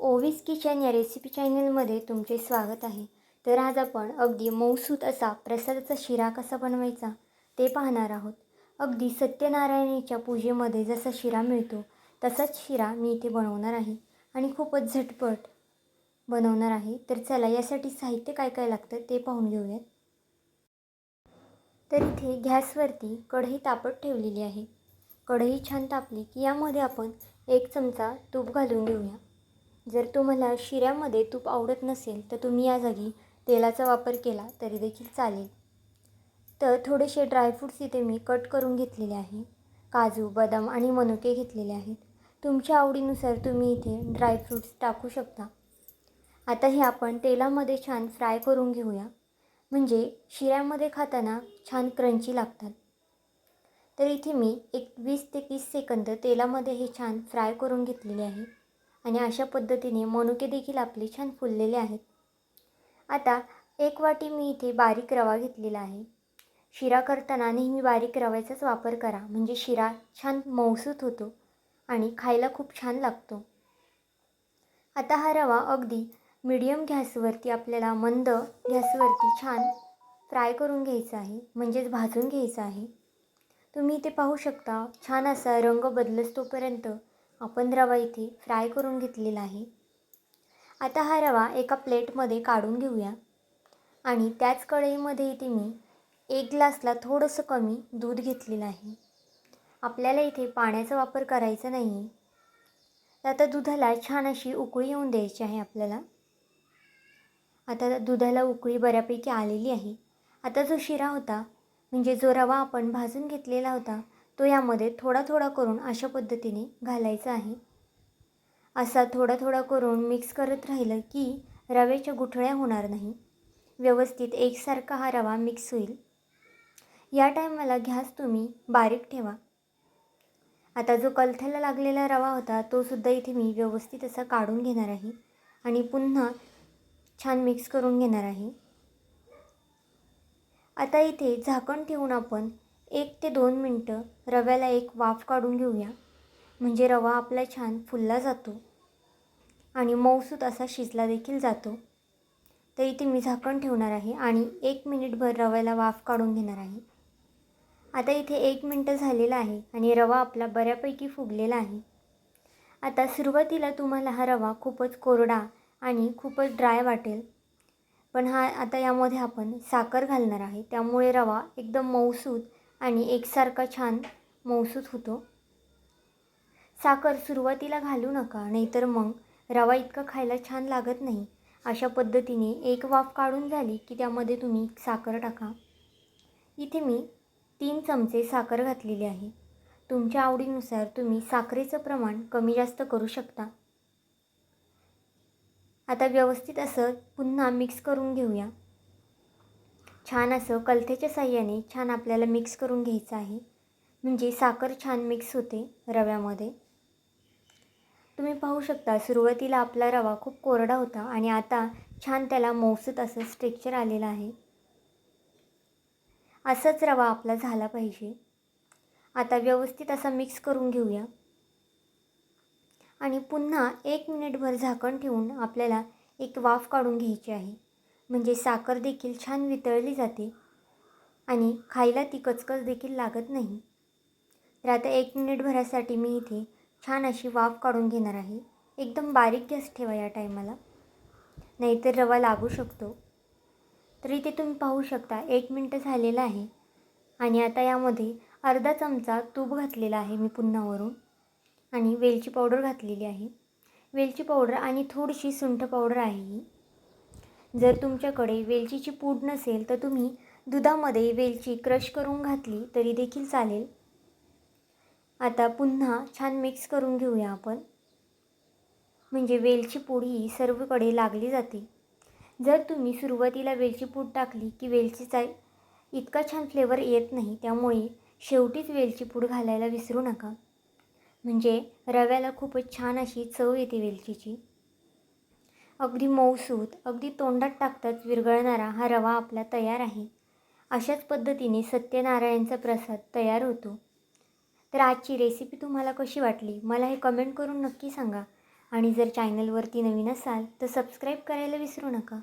Ovis kitchen या recipe चॅनलमध्ये तुमचे स्वागत आहे. तर आज आपण अगदी मौसूत असा प्रसादाचा शिरा कसा बनवायचा ते पाहणार आहोत. अगदी सत्यनारायणाच्या पूजेमध्ये जसा शिरा मिळतो तसाच शिरा मी इथे बनवणार आहे आणि खूपच झटपट बनवणार आहे. तर चला यासाठी साहित्य काय काय लागतं ते पाहून घेऊयात. तर इथे गॅसवरती कढई तापत ठेवलेली आहे. कढई छान तापली की यामध्ये आपण एक चमचा तूप घालून घेऊया. जर तुम्हाला शिऱ्यामध्ये तूप आवडत नसेल तर तुम्ही या जागी तेलाचा वापर केला तरी देखील चालेल. तर थोडेसे ड्रायफ्रूट्स इथे मी कट करून घेतलेले आहे. काजू बदाम आणि मनुके घेतलेले आहेत. तुमच्या आवडीनुसार तुम्ही इथे ड्रायफ्रूट्स टाकू शकता. आता हे आपण तेलामध्ये छान फ्राय करून घेऊया. म्हणजे शिऱ्यामध्ये खाताना छान क्रंची लागतात. तर इथे मी एक वीस ते तीस सेकंद तेलामध्ये हे छान फ्राय करून घेतलेले आहे. आणि अशा पद्धतीने मनुके देखील आपले छान फुललेले आहेत. आता एक वाटी मी इथे बारीक रवा घेतलेला आहे. शिरा करताना नेहमी बारीक रव्याचाच वापर करा. म्हणजे शिरा छान मौसूत होतो आणि खायला खूप छान लागतो. आता हा रवा अगदी मिडियम गॅसवरती आपल्याला मंद गॅसवरती छान फ्राय करून घ्यायचा आहे. म्हणजेच भाजून घ्यायचा आहे. तुम्ही इथे पाहू शकता छान असा रंग बदलस तोपर्यंत आपण रवा इथे फ्राय करून घेतलेला आहे. आता हा रवा एका प्लेटमध्ये काढून घेऊया. आणि त्याच कढईमध्ये इथे मी एक ग्लासला थोडंसं कमी दूध घेतलेलं आहे. आपल्याला इथे पाण्याचा वापर करायचा नाही आहे आता दुधाला छान अशी उकळी येऊन द्यायची आहे आपल्याला. आता दुधाला उकळी बऱ्यापैकी आलेली आहे. आता जो शिरा होता म्हणजे जो रवा आपण भाजून घेतलेला होता तो यामध्ये थोडा थोडा करून अशा पद्धतीने घालायचा आहे. असा थोडा थोडा करून मिक्स करत राहिलं की रव्याच्या गुठळ्या होणार नाही. व्यवस्थित एकसारखा हा रवा मिक्स होईल. या टायमाला घ्यास तुम्ही बारीक ठेवा. आता जो कलथ्याला लागलेला रवा होता तोसुद्धा इथे मी व्यवस्थित असा काढून घेणार आहे आणि पुन्हा छान मिक्स करून घेणार आहे. आता इथे झाकण ठेवून आपण एक ते दोन मिनटं रव्याला एक वाफ काढून घेऊया. म्हणजे रवा आपला छान फुलला जातो आणि मऊसूत असा शिजला देखील जातो. तर इथे मी झाकण ठेवणार आहे आणि एक मिनिटभर रव्याला वाफ काढून घेणार आहे. आता इथे एक मिनटं झालेलं आहे आणि रवा आपला बऱ्यापैकी फुगलेला आहे. आता सुरुवातीला तुम्हाला हा रवा खूपच कोरडा आणि खूपच ड्राय वाटेल. पण हा आता यामध्ये आपण साखर घालणार आहे. त्यामुळे रवा एकदम मऊसूत आणि एकसारखा छान मौसूत होतो. साखर सुरुवातीला घालू नका नाहीतर मग रवा इतका खायला छान लागत नाही. अशा पद्धतीने एक वाफ काढून झाली की त्यामध्ये तुम्ही साखर टाका. इथे मी तीन चमचे साखर घातलेली आहे. तुमच्या आवडीनुसार तुम्ही साखरेचं प्रमाण कमी जास्त करू शकता. आता व्यवस्थित असं पुन्हा मिक्स करून घेऊया. छान असं कलथेच्या साह्याने छान आपल्याला मिक्स करून घ्यायचं आहे. म्हणजे साखर छान मिक्स होते रव्यामध्ये. तुम्ही पाहू शकता सुरुवातीला आपला रवा खूप कोरडा होता आणि आता छान त्याला मौसूत असं स्ट्रेक्चर आलेलं आहे. असाच रवा आपला झाला पाहिजे. आता व्यवस्थित असा मिक्स करून घेऊया. आणि पुन्हा एक मिनिटभर झाकण ठेवून आपल्याला एक वाफ काढून घ्यायची आहे. म्हणजे साखर देखील छान वितळली जाते आणि खायला ती कचकच देखील लागत नाही. तर आता एक मिनिटभरासाठी मी इथे छान अशी वाफ काढून घेणार आहे. एकदम बारीक गॅस ठेवा या टायमाला. नाहीतर रवा लागू शकतो. तर इथे तुम्ही पाहू शकता एक मिनटं झालेलं आहे आणि आता यामध्ये अर्धा चमचा तूप घातलेला आहे मी पुन्हा वरून आणि वेलची पावडर घातलेली आहे. वेलची पावडर आणि थोडीशी सुंठ पावडर आहे ही. जर तुमच्याकडे वेलचीची पूड नसेल तर तुम्ही दुधामध्ये वेलची क्रश करून घातली तरी देखील चालेल. आता पुन्हा छान मिक्स करून घेऊया आपण. म्हणजे वेलची पूड ही सर्वकडे लागली जाते. जर तुम्ही सुरुवातीला वेलची पूड टाकली की वेलचीचा इतका छान फ्लेवर येत नाही त्यामुळे शेवटीच वेलची पूड घालायला विसरू नका. म्हणजे रव्याला खूपच छान अशी चव येते वेलचीची. अगदी मऊसूत अगदी तोंडात टाकताच विरघळणारा हा रवा आपला तयार आहे. अशाच पद्धतीने सत्यनारायणचा प्रसाद तयार होतो. तर आजची रेसिपी तुम्हाला कशी वाटली? मला हे कमेंट करून नक्की सांगा. आणि जर चॅनलवरती नवीन असाल तर सबस्क्राईब करायला विसरू नका.